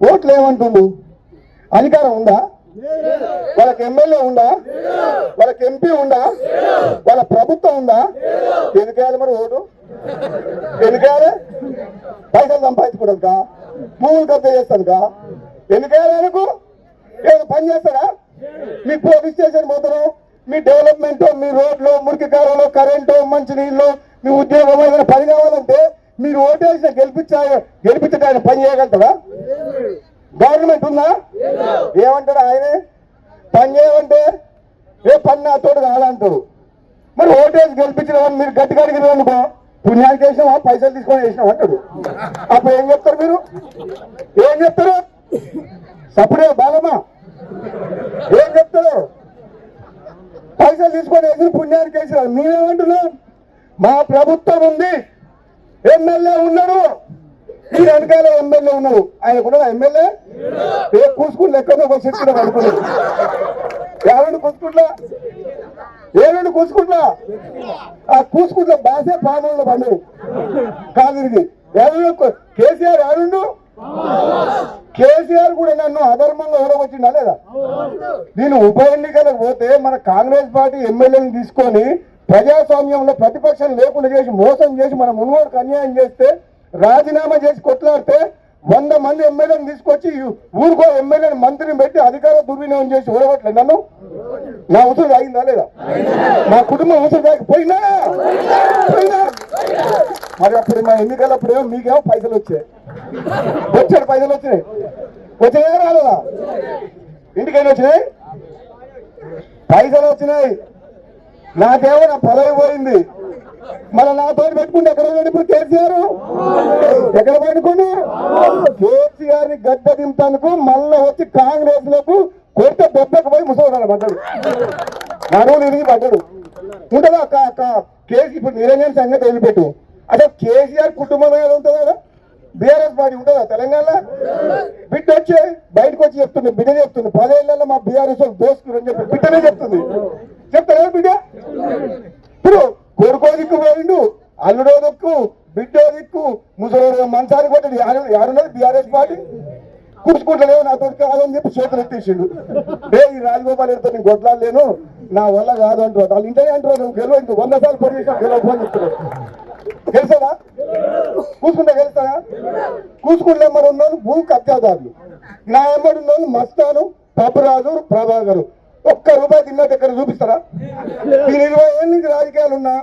ఓట్లు ఏమంటుండు? అధికారం ఉందా? వాళ్ళకి ఎమ్మెల్యే ఉందా? వాళ్ళకి ఎంపీ ఉందా? వాళ్ళ ప్రభుత్వం ఉందా? ఎందుకేయాలి మరి ఓటు? ఎందుకేయాలి? పైసలు సంపాదించుకోవడానికి? భూములు కబ్జా చేస్తానుక? ఎందుకేయాలి ఆయనకు? ఏదో పని చేస్తారా మీ పోలీస్ స్టేషన్ పోతారు మీ డెవలప్మెంట్ మీ రోడ్లు మురికి కాలువలు కరెంటు మంచినీళ్ళు మీ ఉద్యోగం ఏదైనా పని కావాలంటే మీరు ఓటేసిన గెలిపించా గెలిపించడానికి పని చేయగలుగుతాడా గవర్నమెంట్ ఉందా? ఏమంటాడు ఆయనే? పని చేయమంటే ఏ పని నా తోడు కాదంటాడు. మరి ఓటేసి గెలిపించిన మీరు గట్టిగా అడిగిన అనుకో పుణ్యానికి వేసినావా పైసలు తీసుకొని వేసినావా అంటాడు. అప్పుడు ఏం చెప్తారు మీరు? ఏం చెప్తారు? సప్పుడే బాలమ్మా. ఏం చెప్తారు? పైసలు తీసుకొని వేసిన పుణ్యానికి వేసినారు. మేమేమంటున్నాం? మా ప్రభుత్వం ఉంది. ఎమ్మెల్యే ఉన్నాడు ఈ వెనకాల ఎమ్మెల్యే ఉన్నాడు ఆయన కూడా ఎమ్మెల్యే? ఏ కూసుకుని లెక్కన ఒక చెట్టు అనుకున్నాడు ఎవరిని కూసుకుంటా? ఏడు కూసుకుంటా? ఆ కూసుకుంటా బాసే పాములు పండు కాదు ఎవరు కేసీఆర్ ఎవరుండు కేసీఆర్ కూడా నన్ను అధర్మంగా ఓడగొచ్చిండా లేదా? నేను ఉప ఎన్నికలకు పోతే మన కాంగ్రెస్ పార్టీ ఎమ్మెల్యేని తీసుకొని ప్రజాస్వామ్యంలో ప్రతిపక్షం లేకుండా చేసి మోసం చేసి మన మునుగోడుకు అన్యాయం చేస్తే రాజీనామా చేసి కొట్లాడితే వంద మంది ఎమ్మెల్యేని తీసుకొచ్చి ఊరుకో ఎమ్మెల్యేని మంత్రిని పెట్టి అధికార దుర్వినియోగం చేసి ఓడగొట్టలేదు నన్ను? నా ఉసురు తాగిందా లేదా? నా కుటుంబం ఉసురు తాగిపోయినా పోయినా పోయినా మరి అప్పుడు మా ఎన్నికలప్పుడేమో మీకేమో పైసలు వచ్చాయి. వచ్చాడు పైసలు వచ్చినాయి. వచ్చాయా రాలేదా? ఇంటికైనా వచ్చినాయి? పైసలు వచ్చినాయి. నాకేమో నా పొలం పోయింది. మళ్ళీ తోటి పెట్టుకుంటే ఎక్కడ ఇప్పుడు కేసీఆర్? ఎక్కడ పెట్టుకుని కేసీఆర్ని గడ్డ దింపేందుకు మళ్ళీ వచ్చి కాంగ్రెస్లకు కొత్త దెబ్బకు పోయి ముసలి పడ్డాడు. నడువులు ఇరిగి పడ్డాడు. ఉంటుందా? కా- కేసీ ఇప్పుడు నిరంజన్ సంగతి వదిలిపెట్టు. అసలు కేసీఆర్ కుటుంబం ఏదో ఉంటుందా బీఆర్ఎస్ పార్టీ ఉంటుందా తెలంగాణలో? బిడ్డ వచ్చి బయటకు వచ్చి చెప్తుంది బిడ్డ చెప్తుంది. పదేళ్ళలో మా బీఆర్ఎస్ దోస్తులు చెప్పి బిడ్డనే చెప్తుంది చెప్తారా బిడ్డ ఇప్పుడు కొడుకో దిక్కు పోయిండు అల్లుడో దిక్కు బిడ్డో కూర్చోలేదు ముసలి మంచానికి కొట్టి యాడున్నది బీఆర్ఎస్ పార్టీ. కూర్చుకుంటలేవు నాతో కాదని చెప్పి చేతులు ఎత్తేసిండు. రే ఈ రాజగోపాల్ ఎడుతో నేను కొట్లాడలేను. నా వల్ల కాదు అంటారు వాళ్ళు ఇంటనే అంటారు నువ్వు గెలవ? ఇంక వంద సార్లు పొడి చేసినా గెలవ అని చెప్తున్నారు. గెలిచావా కూసుకుంటే గెలుస్తారా కూసుకుంటే మరి ఉన్నాను భూ కబ్జాదారులు. నా ఎమ్మడి ఉన్నాను మస్తాను పబ్బరాజు ప్రభాకరు. ఒక్క రూపాయి తిన్నట్టు ఎక్కడ చూపిస్తారా? నేను ఇరవై ఏళ్ళ నుంచి రాజకీయాలు ఉన్నా.